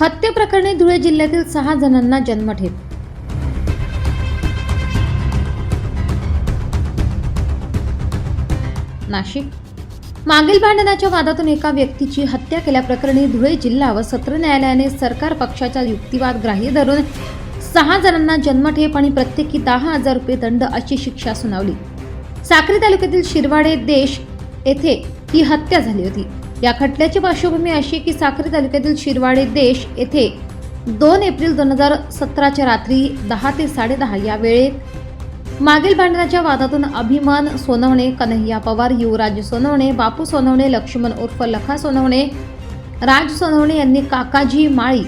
हत्येप्रकरणी धुळे जिल्ह्यातील सहा जणांना जन्मठेप नाशिक. मागील भांडणाच्या वादातून एका व्यक्तीची हत्या केल्याप्रकरणी धुळे जिल्हा व सत्र न्यायालयाने सरकार पक्षाचा युक्तिवाद ग्राह्य धरून सहा जणांना जन्मठेप आणि प्रत्येकी दहा हजार रुपये दंड अशी शिक्षा सुनावली. साक्री तालुक्यातील शिरवाडे देश येथे ही हत्या झाली होती. या खटल्याची पार्श्वभूमी अशी की साक्री तालुक्यातील शिरवाडे देश येथे दोन एप्रिल दोन हजार सतराच्या रात्री दहा ते साडेदहा या वेळेत मागील भांडणाच्या वादातून अभिमान सोनवणे कन्हैया पवार युवराज सोनवणे बापू सोनवणे लक्ष्मण उर्फ लखा सोनवणे राज सोनवणे यांनी काकाजी माळी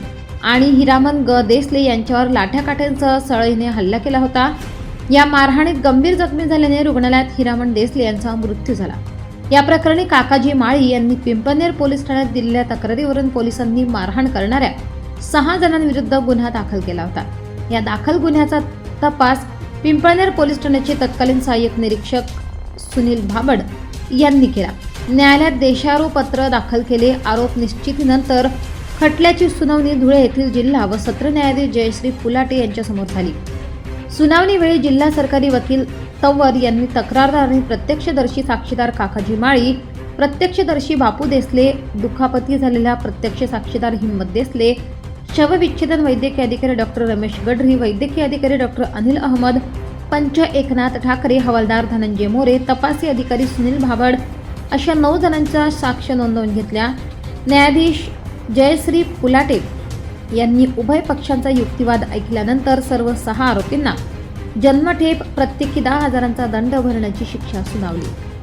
आणि हिरामन ग देसले यांच्यावर लाठ्याकाठ्यांसह सळईने हल्ला केला होता. या मारहाणीत गंभीर जखमी झाल्याने रुग्णालयात हिरामन देसले यांचा मृत्यू झाला. या प्रकरणी काकाजी माळी यांनी पिंपनेर पोलीस ठाण्यात दिलेल्या तक्रारीवरून पोलिसांनी मारहाण करणाऱ्या सहा जणांविरुद्ध गुन्हा दाखल केला होता. या दाखल गुन्ह्याचा तपास पिंपळनेर पोलीस ठाण्याचे तत्कालीन सहाय्यक निरीक्षक सुनील भाबड यांनी केला. न्यायालयात देशारोपत्र दाखल केले आरोप निश्चितीनंतर खटल्याची सुनावणी धुळे येथील जिल्हा व सत्र न्यायाधीश जयश्री फुलाटे यांच्यासमोर झाली. सुनावणीवेळी जिल्हा सरकारी वकील तव्वर यांनी तक्रारदार आणि प्रत्यक्षदर्शी साक्षीदार काकाजी माळी प्रत्यक्षदर्शी बापू देसले दुखापती झालेल्या प्रत्यक्ष साक्षीदार हिंमत देसले शवविच्छेदन वैद्यकीय अधिकारी डॉक्टर रमेश गढरी वैद्यकीय अधिकारी डॉक्टर अनिल अहमद पंच एकनाथ ठाकरे हवालदार धनंजय मोरे तपासी अधिकारी सुनील भाबड अशा नऊ जणांच्या साक्ष नोंदवून घेतल्या. न्यायाधीश जयश्री पुलाटे यांनी उभय पक्षांचा युक्तिवाद ऐकल्यानंतर सर्व सहा आरोपींना जन्मठेप प्रत्येकी दहा हजारांचा दंड भरण्याची शिक्षा सुनावली.